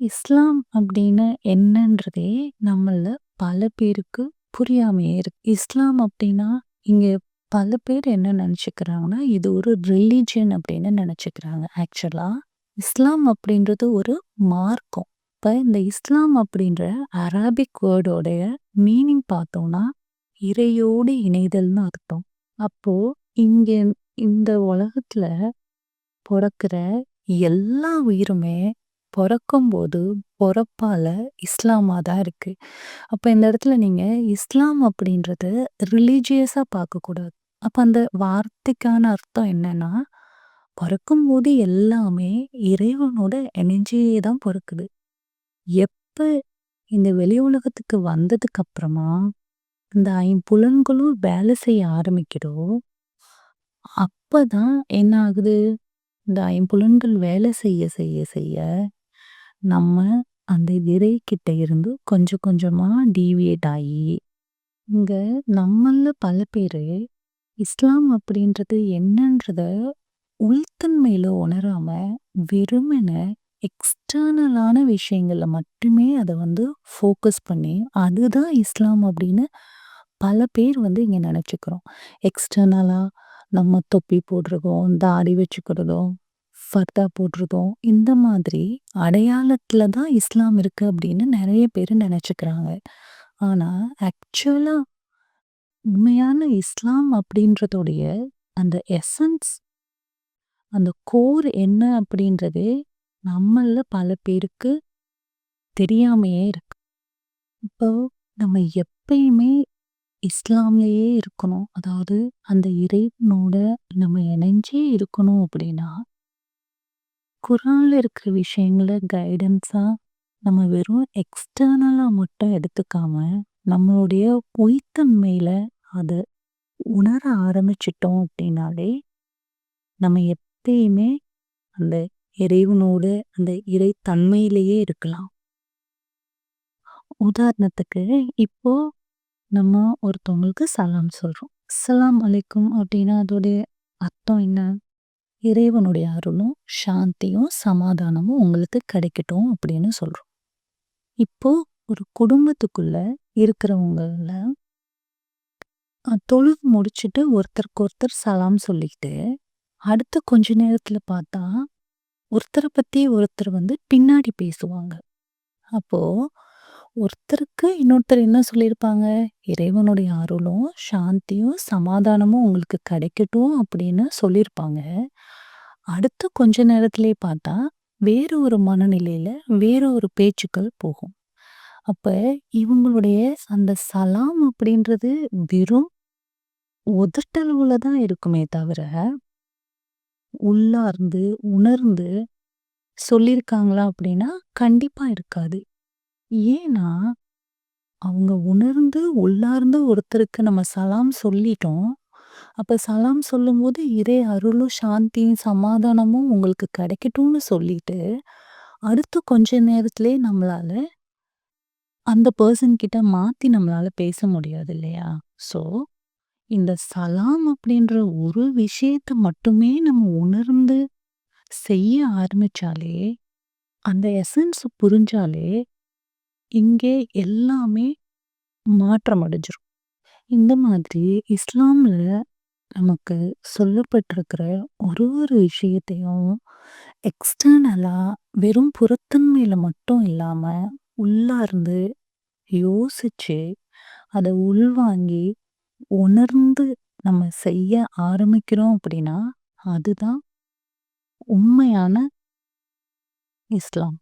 இஸ்லாம் அப்படின்னு என்னன்றதே நம்மள பல பேருக்கு புரியாமையே இருக்கு. இஸ்லாம் அப்படின்னா, இங்க பல பேர் என்ன நினைச்சுக்கிறாங்கன்னா, இது ஒரு ரிலீஜியன் அப்படின்னு நினைச்சுக்கிறாங்க. ஆக்சுவலா இஸ்லாம் அப்படின்றது ஒரு மார்க்கம். இப்ப இந்த இஸ்லாம் அப்படின்ற அரபிக் வேர்டோடைய மீனிங் பார்த்தோம்னா, இறையோடு இணைதல்னு அர்த்தம். அப்போ இங்க இந்த உலகத்துல பொறக்கிற எல்லா உயிருமே பிறக்கும்போது பிறப்பால இஸ்லாமா தான் இருக்கு. அப்ப இந்த இடத்துல நீங்க இஸ்லாம் அப்படின்றத ரிலீஜியஸாக பார்க்கக்கூடாது. அப்ப அந்த வார்த்தைக்கான அர்த்தம் என்னன்னா, பிறக்கும்போது எல்லாமே இறைவனோட இணைஞ்சியே தான் பிறக்குது எப்ப இந்த வெளி உலகத்துக்கு வந்ததுக்கு அப்புறமா, இந்த ஐம்புலன்களும் வேலை செய்ய ஆரம்பிக்குதோ, அப்பதான் என்ன ஆகுது? இந்த ஐம்புலன்கள் வேலை செய்ய செய்ய செய்ய, நம்ம அந்த இறை கிட்ட இருந்து கொஞ்சம் கொஞ்சமா டீவியேட் ஆகி இங்க நம்மள பல பேரு இஸ்லாம் அப்படின்றது என்னன்றத உள்தன்மையில உணராம, வெறுமன எக்ஸ்டர்னலான விஷயங்கள்ல மட்டுமே அதை வந்து ஃபோக்கஸ் பண்ணி, அதுதான் இஸ்லாம் அப்படின்னு பல பேர் வந்து இங்கே நினச்சிக்கிறோம். எக்ஸ்டர்னலாக நம்ம தொப்பி போடுறதும், தாடி வச்சுக்கிறதும், ஃபர்தா போடுறதும், இந்த மாதிரி அடையாளத்தில் தான் இஸ்லாம் இருக்குது அப்படின்னு நிறைய பேர் நினச்சிக்கிறாங்க ஆனால் ஆக்சுவலாக உண்மையான இஸ்லாம் அப்படின்றதோடைய அந்த எசன்ஸ் அந்த கோர் என்ன அப்படின்றது நம்மளில் பல பேருக்கு தெரியாமையே இருக்கு. இப்போ நம்ம எப்பயுமே இஸ்லாம்லேயே இருக்கணும். அதாவது அந்த இறைவனோட நம்ம இணைஞ்சே இருக்கணும் அப்படின்னா, குரானில் இருக்கிற விஷயங்கள கைடன்ஸாக நம்ம வெறும் எக்ஸ்டர்னலாக மட்டும் எடுத்துக்காம, நம்மளுடைய பொய்த்தன்மையில் அதை உணர ஆரம்பிச்சிட்டோம் அப்படின்னாலே, நம்ம எப்பயுமே அந்த இறைவனோடு அந்த இறை தன்மையிலேயே இருக்கலாம். உதாரணத்துக்கு, இப்போ நம்ம ஒருத்தவங்களுக்கு சலாம் சொல்கிறோம் சலாம் அலைக்கும் அப்படின்னா அதோடைய அர்த்தம் என்ன? இறைவனுடைய அருளும், சாந்தியும், சமாதானமும் உங்களுக்கு கிடைக்கட்டும் அப்படின்னு சொல்கிறோம் இப்போ ஒரு குடும்பத்துக்குள்ள இருக்கிறவங்கள தொழுது முடிச்சுட்டு ஒருத்தருக்கு ஒருத்தர் சலாம் சொல்லிக்கிட்டு, அடுத்த கொஞ்ச நேரத்தில் பார்த்தா, ஒருத்தரை பற்றி ஒருத்தர் வந்து பின்னாடி பேசுவாங்க. அப்போது ஒருத்தருக்கு இன்னொருத்தர் என்ன சொல்லியிருப்பாங்க? இறைவனுடைய அருளும், சாந்தியும், சமாதானமும் உங்களுக்கு கிடைக்கட்டும் அப்படின்னு சொல்லியிருப்பாங்க. அடுத்து கொஞ்ச நேரத்திலே பார்த்தா, வேறு ஒரு மனநிலையில வேற ஒரு பேச்சுக்கள் போகும். அப்ப இவங்களுடைய அந்த சலாம் அப்படின்றது வெறும் உதட்டளவுல தான் இருக்குமே தவிர, உள்ளார்ந்து, உணர்ந்து சொல்லியிருக்காங்களா அப்படின்னா, கண்டிப்பா இருக்காது. ஏன்னா, அவங்க உணர்ந்து, உள்ளார்ந்து ஒருத்தருக்கு நம்ம சலாம் சொல்லிட்டோம். அப்போ சலாம் சொல்லும்போது, இறை அருளும், சாந்தியும், சமாதானமும் உங்களுக்கு கிடைக்கட்டும்னு சொல்லிட்டு, அடுத்து கொஞ்ச நேரத்திலேயே நம்மளால அந்த பர்சன் கிட்ட மாற்றி நம்மளால பேச முடியாது இல்லையா? ஸோ, இந்த சலாம் அப்படின்ற ஒரு விஷயத்த மட்டுமே நம்ம உணர்ந்து செய்ய ஆரம்பிச்சாலே, அந்த எசன்ஸ் புரிஞ்சாலே, இங்கே எல்லாமே மாற்றம் அடைஞ்சிரும். இந்த மாதிரி இஸ்லாமில் நமக்கு சொல்லப்பட்டிருக்கிற ஒரு ஒரு விஷயத்தையும் எக்ஸ்டர்னலா வெறும் புறத்தன்மையில மட்டும் இல்லாம, உள்ளார்ந்து யோசிச்சு, அதை உள்வாங்கி, உணர்ந்து நம்ம செய்ய ஆரம்பிக்கிறோம் அப்படின்னா, அதுதான் உண்மையான இஸ்லாம்.